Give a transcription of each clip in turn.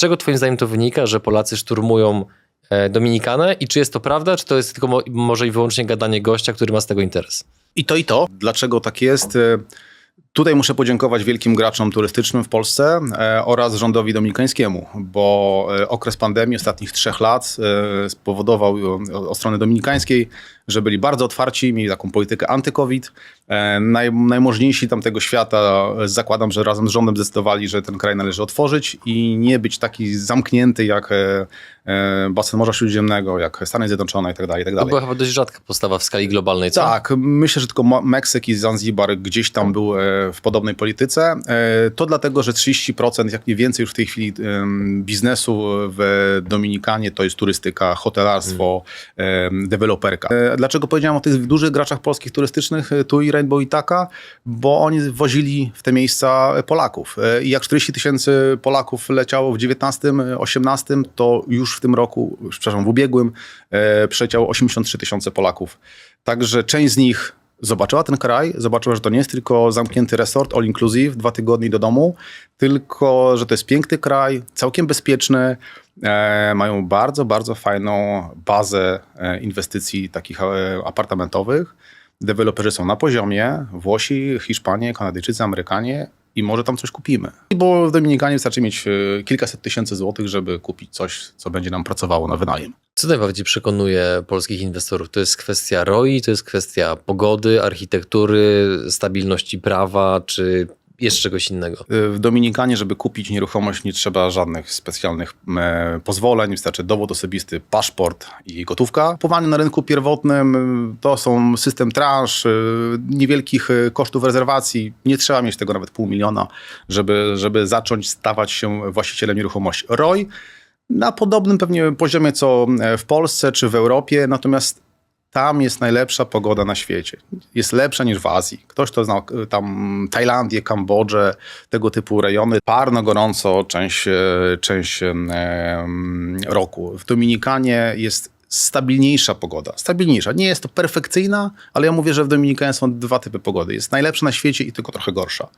czego twoim zdaniem to wynika, że Polacy szturmują e, Dominikanę i czy jest to prawda, czy to jest tylko mo- może i wyłącznie gadanie gościa, który ma z tego interes? I to i to. Dlaczego tak jest? E, Tutaj muszę podziękować wielkim graczom turystycznym w Polsce e, oraz rządowi dominikańskiemu, bo e, okres pandemii ostatnich trzech lat e, spowodował e, od strony dominikańskiej, że byli bardzo otwarci, mieli taką politykę anty-COVID. E, Naj, najmożniejsi tamtego świata, e, zakładam, że razem z rządem zdecydowali, że ten kraj należy otworzyć i nie być taki zamknięty jak e, basen Morza Śródziemnego, jak Stany Zjednoczone itd. itd. To była chyba dość rzadka postawa w skali globalnej, co? Tak, myślę, że tylko Meksyk i Zanzibar gdzieś tam był w podobnej polityce. To dlatego, że 30%, jak nie więcej już w tej chwili biznesu w Dominikanie to jest turystyka, hotelarstwo, em, deweloperka. E, Dlaczego powiedziałem o tych dużych graczach polskich turystycznych, e, tu i Rainbow i Taka? Bo oni wozili w te miejsca Polaków. E, I jak 40 tysięcy Polaków leciało w 19, 18, to już w tym roku, przepraszam, w ubiegłym e, przeciało 83 tysiące Polaków. Także część z nich zobaczyła ten kraj, zobaczyła, że to nie jest tylko zamknięty resort, all inclusive, dwa tygodnie do domu, tylko, że to jest piękny kraj, całkiem bezpieczny, e, mają bardzo, bardzo fajną bazę e, inwestycji takich e, apartamentowych. Deweloperzy są na poziomie, Włosi, Hiszpanie, Kanadyjczycy, Amerykanie i może tam coś kupimy. Bo w Dominikanie wystarczy mieć e, kilkaset tysięcy złotych, żeby kupić coś, co będzie nam pracowało na wynajem. Co najbardziej przekonuje polskich inwestorów? To jest kwestia ROI, to jest kwestia pogody, architektury, stabilności prawa, czy jeszcze czegoś innego? W Dominikanie, żeby kupić nieruchomość, nie trzeba żadnych specjalnych e, pozwoleń. Wystarczy dowód osobisty, paszport i gotówka. Kupowanie na rynku pierwotnym e, to są system transz, e, niewielkich kosztów rezerwacji. Nie trzeba mieć tego nawet pół miliona, żeby, żeby zacząć stawać się właścicielem nieruchomości. ROI na podobnym pewnie poziomie co e, w Polsce czy w Europie, natomiast tam jest najlepsza pogoda na świecie. Jest lepsza niż w Azji. Ktoś, kto zna tam Tajlandię, Kambodżę, tego typu rejony, parno, gorąco część, e, część e, roku. W Dominikanie jest stabilniejsza pogoda. Stabilniejsza. Nie jest to perfekcyjna, ale ja mówię, że w Dominikanie są dwa typy pogody. Jest najlepsza na świecie i tylko trochę gorsza.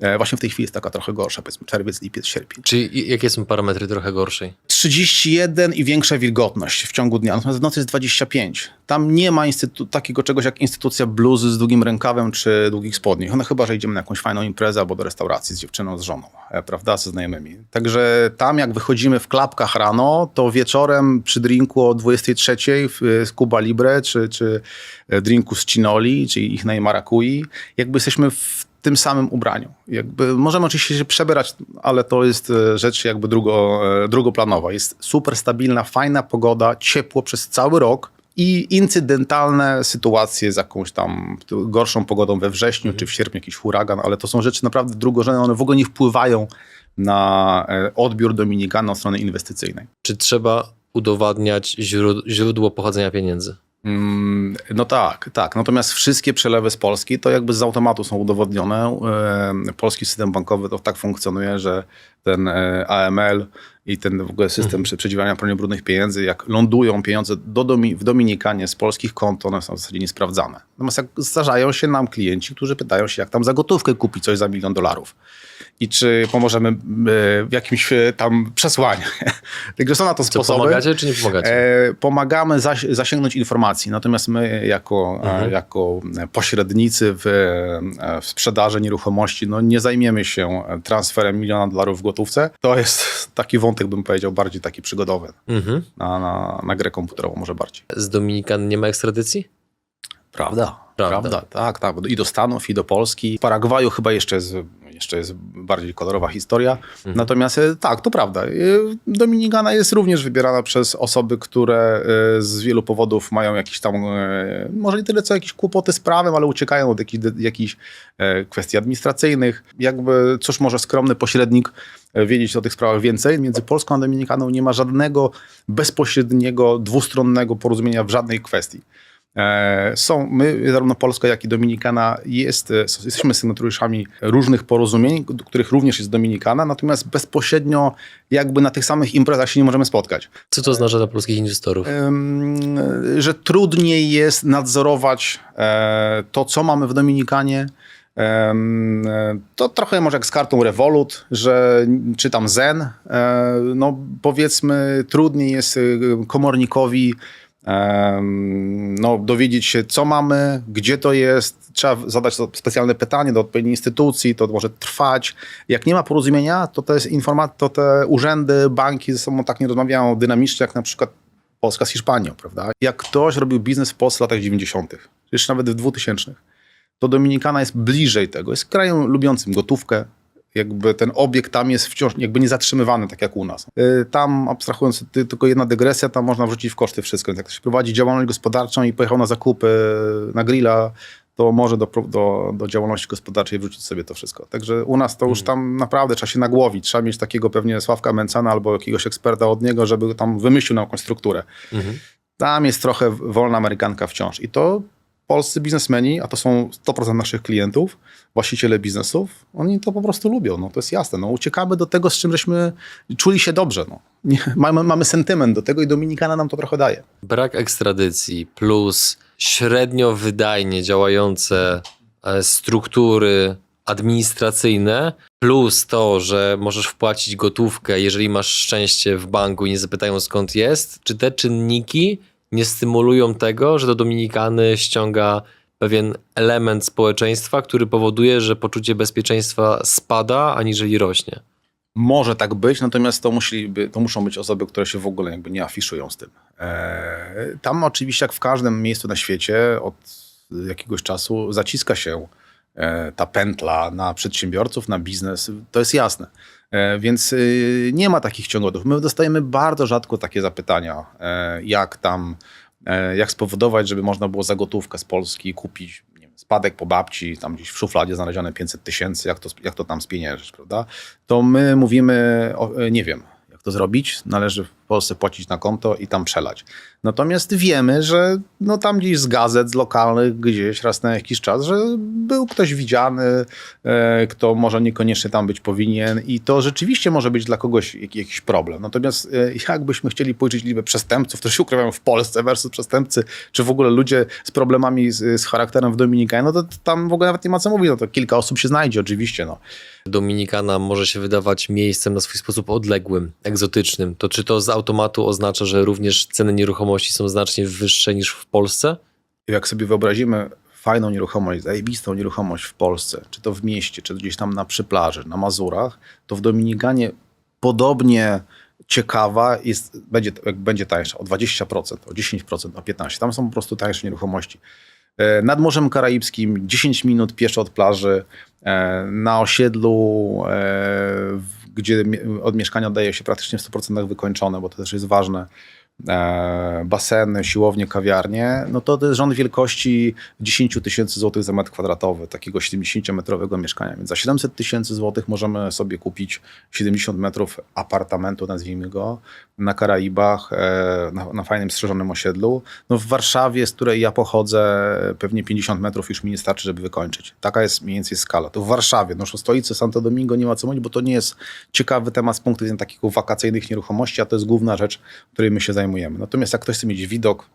E, Właśnie w tej chwili jest taka trochę gorsza, powiedzmy czerwiec, lipiec, sierpień. Czy i- jakie są parametry trochę gorszej? 31 i większa wilgotność w ciągu dnia, natomiast w nocy jest 25. Tam nie ma takiego czegoś jak instytucja bluzy z długim rękawem czy długich spodni. One chyba, że idziemy na jakąś fajną imprezę albo do restauracji z dziewczyną, z żoną, e, prawda, ze znajomymi. Także tam jak wychodzimy w klapkach rano, to wieczorem przy drinku o 23 w, z Cuba Libre czy, czy e, drinku z Cinoli, czyli ich marakui, jakby jesteśmy w tym samym ubraniu. Jakby możemy oczywiście się przebierać, ale to jest e, rzecz jakby drugo, e, drugoplanowa. Jest super stabilna, fajna pogoda, ciepło przez cały rok i incydentalne sytuacje z jakąś tam gorszą pogodą we wrześniu czy w sierpniu jakiś huragan, ale to są rzeczy naprawdę drugorzędne, one w ogóle nie wpływają na e, odbiór Dominikana od strony inwestycyjnej. Czy trzeba udowadniać źród- źródło pochodzenia pieniędzy? Mm, No tak, tak. Natomiast wszystkie przelewy z Polski to jakby z automatu są udowodnione. E, Polski system bankowy to tak funkcjonuje, że ten e, AML i ten w ogóle system mhm. przeciwdziałania praniu brudnych pieniędzy, jak lądują pieniądze do Domi w Dominikanie z polskich kont, one są w zasadzie niesprawdzane. Natomiast jak zdarzają się nam klienci, którzy pytają się, jak tam za gotówkę kupić coś za milion dolarów i czy pomożemy e, w jakimś e, tam przesłaniu. Także są na to sposoby. pomagacie czy nie pomagacie? E, pomagamy zasięgnąć informacji, natomiast my jako, e, jako pośrednicy w, w sprzedaży nieruchomości no nie zajmiemy się transferem miliona dolarów w gotówce. To jest taki wątek, bym powiedział, bardziej taki przygodowy. Mhm. Na, na, na grę komputerową może bardziej. Z Dominikan nie ma ekstradycji? Prawda. Prawda. Prawda, tak, tak. I do Stanów, i do Polski. W Paragwaju chyba jeszcze jest, jeszcze jest bardziej kolorowa historia. Natomiast e, tak, to prawda. E, Dominikana jest również wybierana przez osoby, które e, z wielu powodów mają jakieś tam, może nie tyle co jakieś kłopoty z prawem, ale uciekają od jakichś, jakichś kwestii administracyjnych. Jakby, cóż może skromny pośrednik wiedzieć o tych sprawach więcej. Między Polską a Dominikaną nie ma żadnego bezpośredniego, dwustronnego porozumienia w żadnej kwestii. E, Są, my, zarówno Polska, jak i Dominikana, jest, e, jesteśmy sygnatariuszami różnych porozumień, do których również jest Dominikana, natomiast bezpośrednio jakby na tych samych imprezach się nie możemy spotkać. Co to oznacza dla polskich inwestorów? Że trudniej jest nadzorować e, to, co mamy w Dominikanie, e, To trochę może jak z kartą Revolut, że czytam Zen. E, No powiedzmy, trudniej jest y, komornikowi no, dowiedzieć się, co mamy, gdzie to jest. Trzeba zadać specjalne pytanie do odpowiedniej instytucji, to może trwać. Jak nie ma porozumienia, to te, informa- to te urzędy, banki ze sobą tak nie rozmawiają dynamicznie, jak na przykład Polska z Hiszpanią, prawda? Jak ktoś robił biznes w Polsce w latach 90., jeszcze nawet w 2000, to Dominikana jest bliżej tego. Jest krajem lubiącym gotówkę. Jakby ten obiekt tam jest wciąż jakby nie zatrzymywany, tak jak u nas. Y, Tam, abstrahując, ty- tylko jedna dygresja, tam można wrzucić w koszty wszystko. Jak ktoś prowadzi działalność gospodarczą i pojechał na zakupy, na grilla, to może do, do, do działalności gospodarczej wrzucić sobie to wszystko. Także u nas to już tam naprawdę trzeba się nagłowić. Trzeba mieć takiego pewnie Sławka Mencana albo jakiegoś eksperta od niego, żeby tam wymyślił nam jakąś strukturę. Tam jest trochę wolna amerykanka wciąż. I to polscy biznesmeni, a to są 100% naszych klientów, właściciele biznesów, oni to po prostu lubią. No, to jest jasne. No, uciekamy do tego, z czym żeśmy czuli się dobrze. No. Nie, mamy, mamy sentyment do tego i Dominikana nam to trochę daje. Brak ekstradycji plus średnio wydajnie działające e, struktury administracyjne, plus to, że możesz wpłacić gotówkę, jeżeli masz szczęście w banku i nie zapytają skąd jest, czy te czynniki nie stymulują tego, że do Dominikany ściąga pewien element społeczeństwa, który powoduje, że poczucie bezpieczeństwa spada, aniżeli rośnie. Może tak być, natomiast to, musieliby, to muszą być osoby, które się w ogóle jakby nie afiszują z tym. Eee, tam oczywiście, jak w każdym miejscu na świecie, od jakiegoś czasu zaciska się e, ta pętla na przedsiębiorców, na biznes, to jest jasne. E, więc y, nie ma takich ciągotów. My dostajemy bardzo rzadko takie zapytania, e, jak tam, e, jak spowodować, żeby można było za gotówkę z Polski kupić wiem, spadek po babci, tam gdzieś w szufladzie znalezione 500 tysięcy, jak to, jak to tam spieniężyć, prawda? To my mówimy, o, nie wiem, jak to zrobić. Należy Polsce płacić na konto i tam przelać. Natomiast wiemy, że no tam gdzieś z gazet, z lokalnych, gdzieś raz na jakiś czas, że był ktoś widziany, e, kto może niekoniecznie tam być powinien i to rzeczywiście może być dla kogoś jak, jakiś problem. Natomiast e, jakbyśmy chcieli policzyć liczbę przestępców, którzy się ukrywają w Polsce versus przestępcy, czy w ogóle ludzie z problemami z, z charakterem w Dominikanie, no to tam w ogóle nawet nie ma co mówić. No to kilka osób się znajdzie oczywiście, no. Dominikana może się wydawać miejscem na swój sposób odległym, egzotycznym. To czy to z automatu oznacza, że również ceny nieruchomości są znacznie wyższe niż w Polsce? jak sobie wyobrazimy fajną nieruchomość, zajebistą nieruchomość w Polsce, czy to w mieście, czy gdzieś tam na przyplaży, na Mazurach, to w Dominikanie podobnie ciekawa jest, będzie, będzie tańsza o 20%, o 10%, o 15%. Tam są po prostu tańsze nieruchomości. E, Nad Morzem Karaibskim 10 minut pieszo od plaży, e, na osiedlu, e, w- gdzie od mieszkania oddaje się praktycznie w 100% wykończone, bo to też jest ważne baseny, siłownie, kawiarnie, no to to jest rząd wielkości 10 tysięcy złotych za metr kwadratowy, takiego 70-metrowego mieszkania. Więc za 700 tysięcy złotych możemy sobie kupić 70 metrów apartamentu, nazwijmy go, na Karaibach, e, na, na fajnym, strzeżonym osiedlu. No w Warszawie, z której ja pochodzę, pewnie 50 metrów już mi nie starczy, żeby wykończyć. Taka jest mniej więcej skala. To w Warszawie, no stolicy Santo Domingo nie ma co mówić, bo to nie jest ciekawy temat z punktu widzenia takich wakacyjnych nieruchomości, a to jest główna rzecz, której my się zajmujemy. Natomiast jak ktoś chce mieć widok,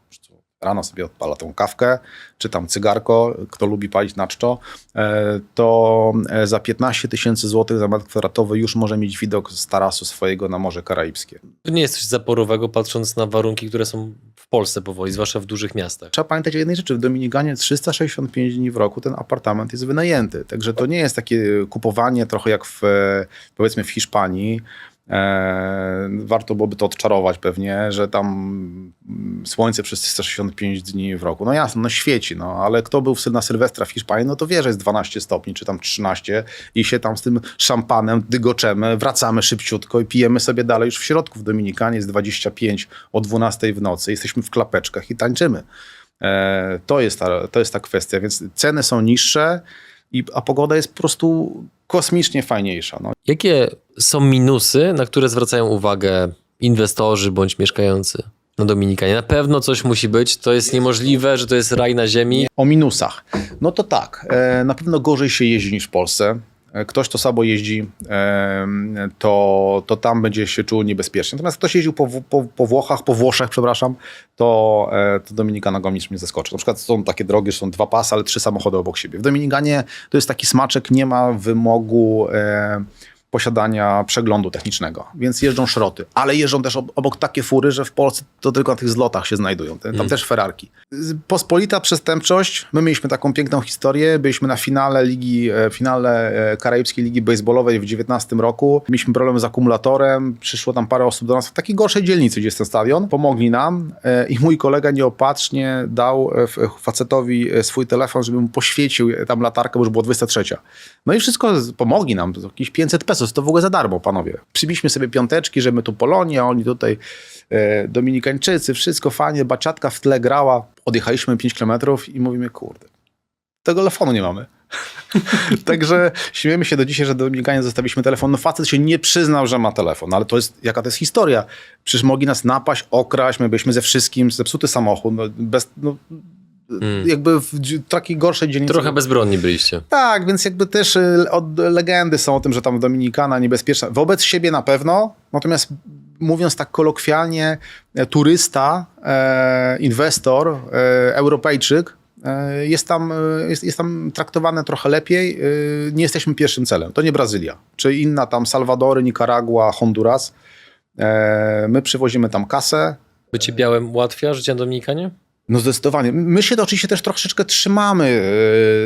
rano sobie odpala tą kawkę, czy tam cygarko, kto lubi palić na czczo, e, to e, za 15 tysięcy złotych za metr kwadratowy już może mieć widok z tarasu swojego na Morze Karaibskie. To nie jest coś zaporowego, patrząc na warunki, które są w Polsce powoli, zwłaszcza w dużych miastach. Trzeba pamiętać o jednej rzeczy, w Dominikanie 365 dni w roku ten apartament jest wynajęty, także to nie jest takie kupowanie trochę jak w, e, powiedzmy w Hiszpanii, warto byłoby to odczarować pewnie, że tam mm, słońce przez 365 dni w roku. No jasno, no świeci, no ale kto był na Sylwestra w Hiszpanii, no to wie, że jest 12 stopni, czy tam 13 i się tam z tym szampanem dygoczemy, wracamy szybciutko i pijemy sobie dalej. Już w środku w Dominikanie jest 25 o 12 w nocy, jesteśmy w klapeczkach i tańczymy. E, to, jest ta, to jest ta kwestia, więc ceny są niższe, i, a pogoda jest po prostu kosmicznie fajniejsza. No. Jakie są minusy, na które zwracają uwagę inwestorzy bądź mieszkający na Dominikanie? Na pewno coś musi być. To jest niemożliwe, że to jest raj na ziemi. O minusach. No to tak, e, na pewno gorzej się jeździ niż w Polsce. E, ktoś to samo jeździ, e, to, to tam będzie się czuł niebezpiecznie. Natomiast ktoś jeździł po, po, po Włochach, po Włoszech, przepraszam, to, e, to Dominikana go nic nie zaskoczy. Na przykład są takie drogi, że są dwa pasy, ale trzy samochody obok siebie. W Dominikanie to jest taki smaczek, nie ma wymogu e, posiadania przeglądu technicznego, więc jeżdżą szroty, ale jeżdżą też ob- obok takie fury, że w Polsce to tylko na tych zlotach się znajdują, tam też Ferrarki. Pospolita przestępczość, my mieliśmy taką piękną historię, byliśmy na finale ligi, e, finale e, Karaibskiej Ligi Baseballowej w 19 roku, mieliśmy problem z akumulatorem, przyszło tam parę osób do nas w takiej gorszej dzielnicy, gdzie jest ten stadion, pomogli nam e, i mój kolega nieopatrznie dał facetowi swój telefon, żeby mu poświecił tam latarkę, bo już było 23. No i wszystko, pomogli nam, to jakieś 500 pesos, to w ogóle za darmo, panowie. Przybiliśmy sobie piąteczki, że my tu Polonia, oni tutaj e, Dominikańczycy, wszystko fajnie, baczatka w tle grała. Odjechaliśmy 5 kilometrów i mówimy, kurde, tego telefonu nie mamy. Także śmiejemy się do dzisiaj, że Dominikanie zostawiliśmy telefon. No facet się nie przyznał, że ma telefon, ale to jest, jaka to jest historia. Przecież mogli nas napaść, okraść, my byliśmy ze wszystkim, zepsuty samochód, no, bez, no, jakby w takiej gorszej dzielnicy. Trochę bezbronni byliście. Tak, więc jakby też y, od, legendy są o tym, że tam Dominikana niebezpieczna. Wobec siebie na pewno, natomiast mówiąc tak kolokwialnie, e, turysta, e, inwestor, e, Europejczyk jest tam, jest, jest tam traktowany trochę lepiej. Nie jesteśmy pierwszym celem. To nie Brazylia, czy inna tam Salwadory, Nikaragua, Honduras. My przywozimy tam kasę, Bycie białym ułatwia życie na Dominikanie? No zdecydowanie. My się to oczywiście też troszeczkę trzymamy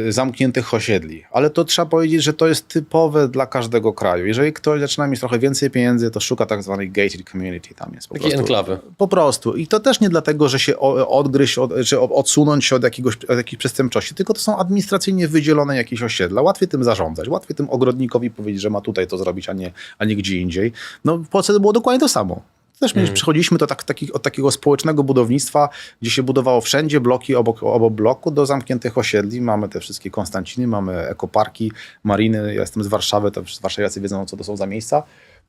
e, zamkniętych osiedli, ale to trzeba powiedzieć, że to jest typowe dla każdego kraju. Jeżeli ktoś zaczyna mieć trochę więcej pieniędzy, to szuka tak zwanej gated community. Tam jest po Takie prostu. enklawy. Po prostu. I to też nie dlatego, że się odgryźć, od, czy odsunąć się od, jakiegoś, od jakiejś przestępczości, tylko to są administracyjnie wydzielone jakieś osiedla. Łatwiej tym zarządzać. Łatwiej tym ogrodnikowi powiedzieć, że ma tutaj to zrobić, a nie, a nie gdzie indziej. No w Polsce to było dokładnie to samo. Też Mm. my przechodziliśmy do tak, takich, od takiego społecznego budownictwa, gdzie się budowało wszędzie bloki obok, obok bloku do zamkniętych osiedli. Mamy te wszystkie Konstanciny, mamy ekoparki, mariny. Ja jestem z Warszawy, to warszawiacy wiedzą, co to są za miejsca.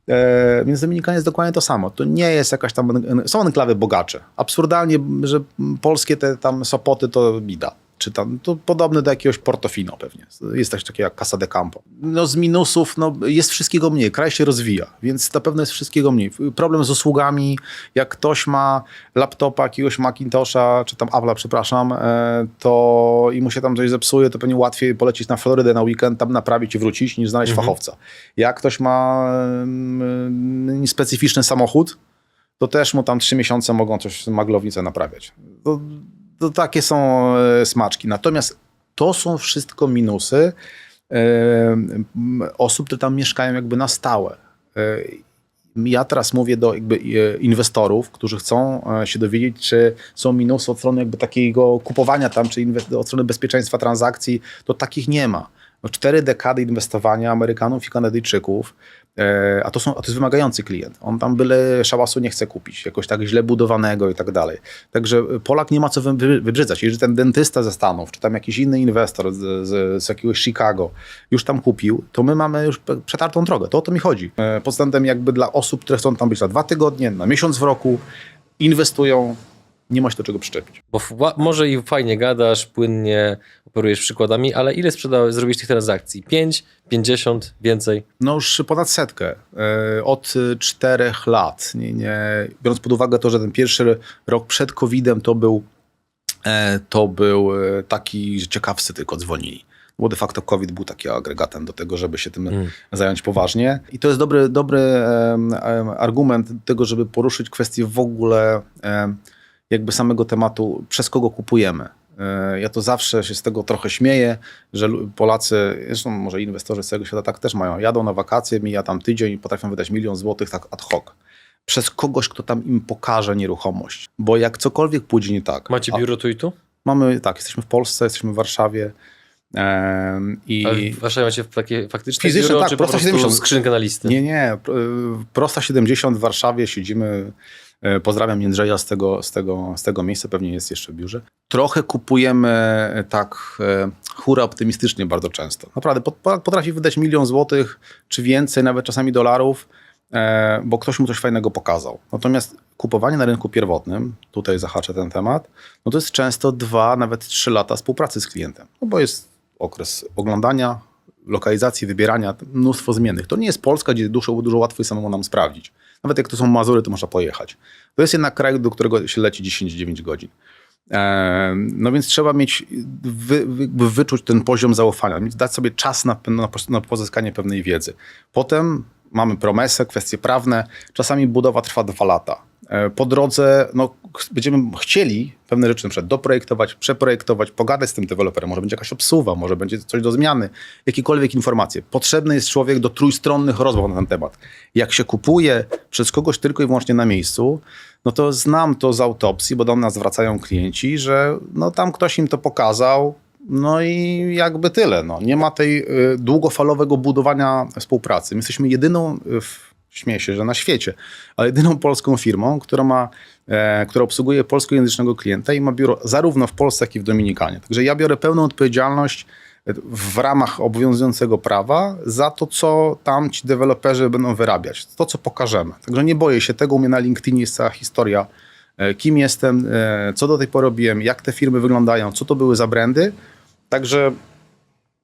E, więc Dominikanie jest dokładnie to samo. To nie jest jakaś tam. Są enklawy bogacze. Absurdalnie, że polskie te tam Sopoty to bida. Czy tam, to podobne do jakiegoś Portofino pewnie. Jest też takie jak Casa de Campo. No z minusów, no jest wszystkiego mniej. Kraj się rozwija, więc na pewno jest wszystkiego mniej. Problem z usługami, jak ktoś ma laptopa, jakiegoś Macintosha, czy tam Apple'a, przepraszam, e, to i mu się tam coś zepsuje, to pewnie łatwiej polecieć na Florydę na weekend, tam naprawić i wrócić, niż znaleźć fachowca. Jak ktoś ma mm, specyficzny samochód, to też mu tam trzy miesiące mogą coś maglownicę naprawiać. To, to takie są e, smaczki. Natomiast to są wszystko minusy e, osób, które tam mieszkają jakby na stałe. E, ja teraz mówię do jakby inwestorów, którzy chcą się dowiedzieć, czy są minusy od strony jakby takiego kupowania tam, czy od strony bezpieczeństwa transakcji, to takich nie ma. No, cztery dekady inwestowania Amerykanów i Kanadyjczyków, a to, są, a to jest wymagający klient. On tam byle szałasu nie chce kupić, jakoś tak źle budowanego i tak dalej. Także Polak nie ma co wy- wybrzydzać. Jeżeli ten dentysta ze Stanów, czy tam jakiś inny inwestor z, z, z jakiegoś Chicago już tam kupił, to my mamy już przetartą drogę. To o to mi chodzi. E, Pod względem jakby dla osób, które chcą tam być na dwa tygodnie, na miesiąc w roku, inwestują, nie ma się do czego przyczepić. Bo może i fajnie gadasz, płynnie operujesz przykładami, ale ile sprzedałeś, zrobisz tych transakcji? 5, 50, więcej? No już ponad setkę. E, Od y, czterech lat. Nie, nie, biorąc pod uwagę to, że ten pierwszy rok przed COVID-em to był, e, to był e, taki, że ciekawcy tylko dzwonili. Bo de facto COVID był takim agregatem do tego, żeby się tym Mm. zająć poważnie. I to jest dobry, dobry argument tego, żeby poruszyć kwestię w ogóle jakby samego tematu, przez kogo kupujemy. E, Ja to zawsze się z tego trochę śmieję, że Polacy, zresztą może inwestorzy z całego świata tak też mają, jadą na wakacje, mija tam tydzień i potrafią wydać milion złotych tak ad hoc. Przez kogoś, kto tam im pokaże nieruchomość. Bo jak cokolwiek pójdzie nie tak. Macie biuro tu i tu? Mamy, tak, jesteśmy w Polsce, jesteśmy w Warszawie. I A w Warszawie macie takie faktyczne Fizyczne, biuro, tak, czy po prosto prostu 70. skrzynkę na listy? Nie, nie. pr- Prosta 70 w Warszawie siedzimy. E, Pozdrawiam Jędrzeja z tego, z, tego, z tego miejsca, pewnie jest jeszcze w biurze. Trochę kupujemy e, tak e, hura optymistycznie bardzo często. Naprawdę, pot- pot- potrafi wydać milion złotych, czy więcej, nawet czasami dolarów, bo ktoś mu coś fajnego pokazał. Natomiast kupowanie na rynku pierwotnym, tutaj zahaczę ten temat, no to jest często dwa, nawet trzy lata współpracy z klientem. No bo jest okres oglądania, lokalizacji, wybierania, mnóstwo zmiennych. To nie jest Polska, gdzie dużo, dużo łatwiej samemu nam sprawdzić. Nawet jak to są Mazury, to można pojechać. To jest jednak kraj, do którego się leci 10-9 godzin. E, No więc trzeba mieć, wy, wyczuć ten poziom zaufania, dać sobie czas na, na, na pozyskanie pewnej wiedzy. Potem mamy promesę, kwestie prawne. Czasami budowa trwa dwa lata. E, Po drodze no, będziemy chcieli pewne rzeczy na doprojektować, przeprojektować, pogadać z tym deweloperem. Może będzie jakaś obsuwa, może będzie coś do zmiany, jakiekolwiek informacje. Potrzebny jest człowiek do trójstronnych rozmów na ten temat. Jak się kupuje przez kogoś tylko i wyłącznie na miejscu, no to znam to z autopsji, bo do nas zwracają klienci, że no tam ktoś im to pokazał, no i jakby tyle. No. Nie ma tej y, długofalowego budowania współpracy. My jesteśmy jedyną, y, śmieję się, że na świecie, ale jedyną polską firmą, która ma, e, która obsługuje polskojęzycznego klienta i ma biuro zarówno w Polsce, jak i w Dominikanie. Także ja biorę pełną odpowiedzialność e, w ramach obowiązującego prawa za to, co tam ci deweloperzy będą wyrabiać, to, co pokażemy. Także nie boję się tego, u mnie na LinkedInie jest cała historia, e, kim jestem, co do tej pory robiłem, jak te firmy wyglądają, co to były za brandy. Także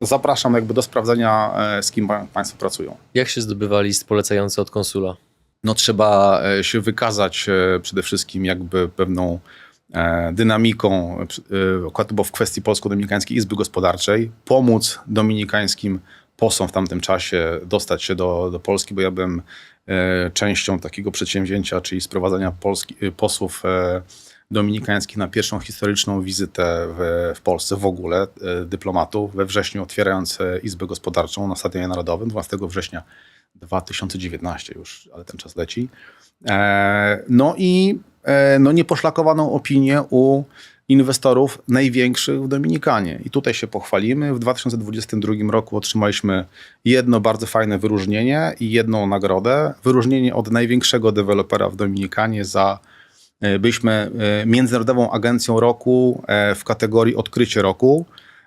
zapraszam jakby do sprawdzenia, e, z kim pa- Państwo pracują. Jak się zdobywa list polecający od konsula? No trzeba e, się wykazać e, przede wszystkim jakby pewną dynamiką, bo w kwestii Polsko-Dominikańskiej Izby Gospodarczej, pomóc dominikańskim posłom w tamtym czasie dostać się do, do Polski, bo ja byłem częścią takiego przedsięwzięcia, czyli sprowadzania Polski, posłów dominikańskich na pierwszą historyczną wizytę w, w Polsce w ogóle, e, dyplomatów, we wrześniu otwierając e, Izbę Gospodarczą na Stadionie Narodowym 12 września 2019 już, ale ten czas leci. E, No i no nieposzlakowaną opinię u inwestorów największych w Dominikanie. I tutaj się pochwalimy. W 2022 roku otrzymaliśmy jedno bardzo fajne wyróżnienie i jedną nagrodę. Wyróżnienie od największego dewelopera w Dominikanie za byliśmy e, międzynarodową agencją roku e, w kategorii odkrycie roku.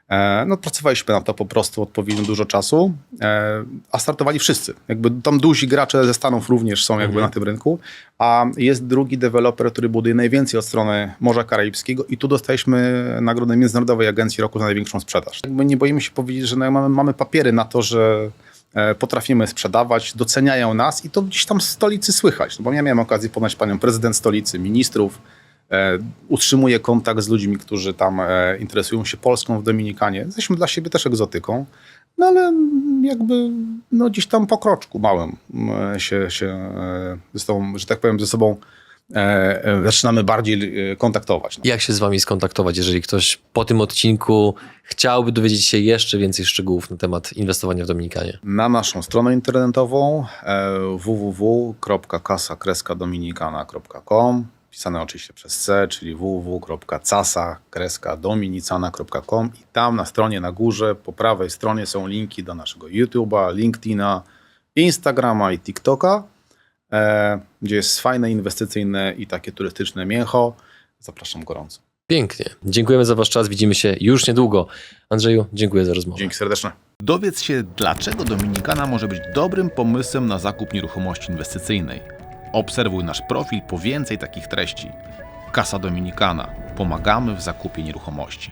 E, No, pracowaliśmy na to po prostu odpowiednio dużo czasu, e, a startowali wszyscy. Jakby tam duzi gracze ze Stanów również są jakby na tym rynku, a jest drugi deweloper, który buduje najwięcej od strony Morza Karaibskiego i tu dostaliśmy nagrodę Międzynarodowej Agencji Roku za największą sprzedaż. Jakby nie boimy się powiedzieć, że no, mamy, mamy papiery na to, że e, potrafimy sprzedawać, doceniają nas i to gdzieś tam w stolicy słychać. No, bo ja miałem okazję poznać panią prezydent stolicy, ministrów, e, utrzymuję kontakt z ludźmi, którzy tam e, interesują się Polską w Dominikanie. Jesteśmy dla siebie też egzotyką, no ale jakby no, gdzieś tam po kroczku małym się, się e, ze sobą, że tak powiem, ze sobą e, e, zaczynamy bardziej e, kontaktować. No. Jak się z wami skontaktować, jeżeli ktoś po tym odcinku chciałby dowiedzieć się jeszcze więcej szczegółów na temat inwestowania w Dominikanie? Na naszą stronę internetową e, www.casa-dominicana.com pisane oczywiście przez C, czyli www.casa-dominicana.com i tam na stronie na górze po prawej stronie są linki do naszego YouTube'a, LinkedIna, Instagrama i TikToka, e, gdzie jest fajne, inwestycyjne i takie turystyczne mięcho. Zapraszam gorąco. Pięknie. Dziękujemy za wasz czas. Widzimy się już niedługo. Andrzeju, dziękuję za rozmowę. Dzięki serdeczne. Dowiedz się, dlaczego Dominikana może być dobrym pomysłem na zakup nieruchomości inwestycyjnej. Obserwuj nasz profil po więcej takich treści. Kasa Dominikana. Pomagamy w zakupie nieruchomości.